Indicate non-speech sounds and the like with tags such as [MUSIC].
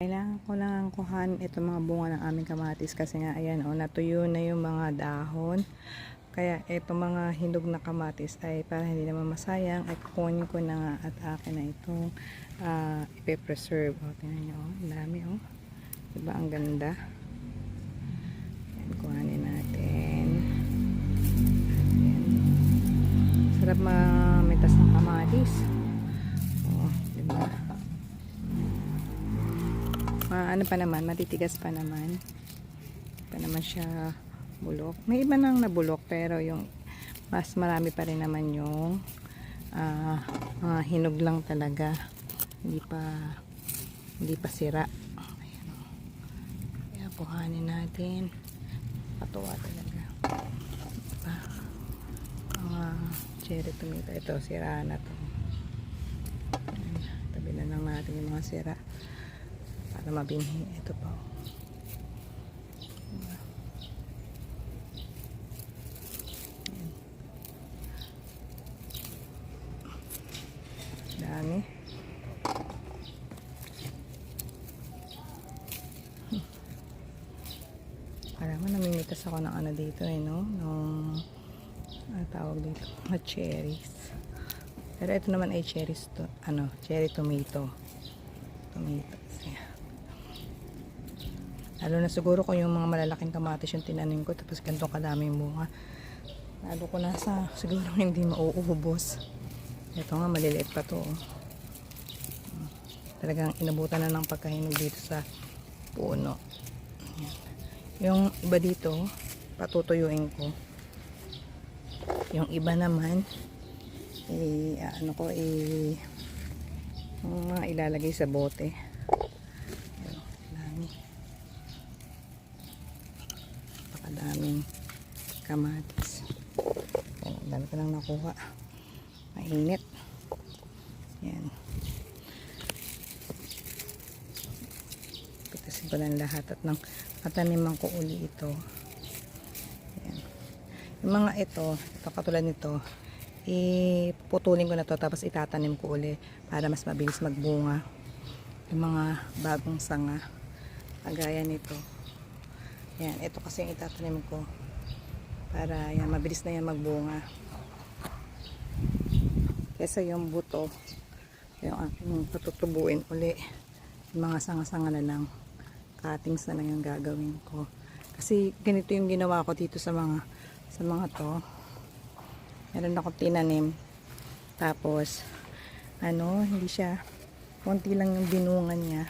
Kailangan ko lang kuhan itong mga bunga ng aming kamatis kasi nga ayan o natuyo na yung mga dahon. Kaya itong mga hinog na kamatis ay para hindi naman masayang ay kukunin ko na nga at akin na itong uh, ipe-preserve. O, tingnan nyo o, ang dami o. Diba ang ganda? Ayan, kuhanin natin. Ayan. Sarap mamitas ng kamatis. Ano pa naman, matitigas pa naman. Pa naman siya bulok. May iba nang nabulok pero yung mas marami pa rin naman yung ah, mga hinog lang talaga. Hindi pa hindi pa sira. Ayan. Kaya kuhanin natin. Patuwa talaga. Diba? Mga cherry tomato. Ito, sira na to. Tabi na lang natin yung mga sira para mabinhi. Ito? Ayan. Dami. Hmm. Alam mo, ako ng ano dito eh, no? Nung, ano tawag dito? Mga cherries. Pero ito naman ay cherries to, ano, cherry tomato. Tomatoes. Ayan. Lalo na siguro kung yung mga malalaking kamatis yung tinanim ko tapos ganitong kadaming bunga. Lalo ko nasa siguro [LAUGHS] hindi mauubos. Ito nga maliliit pa to. oh. Talagang inabutan na ng pagkahinog dito sa puno. Yung iba dito, patutuyuin ko. Yung iba naman, eh, ano ko, eh, mga ilalagay sa bote. Ayan, dami. Napakadaming kamatis. Ang dami ko lang nakuha. Mainit. Yan. Pitasin ko lang lahat at nang mataniman ko uli ito. Yan. Yung mga ito, ito katulad nito, iputulin ko na to tapos itatanim ko uli para mas mabilis magbunga. Yung mga bagong sanga. Kagaya nito. Yan, ito kasi yung itatanim ko para yan, mabilis na yan magbunga. Kesa yung buto, yung aking patutubuin uli. Yung mga sanga-sanga na lang. Cuttings na lang yung gagawin ko. Kasi ganito yung ginawa ko dito sa mga sa mga to. Meron ako tinanim. Tapos, ano, hindi siya, konti lang yung binungan niya.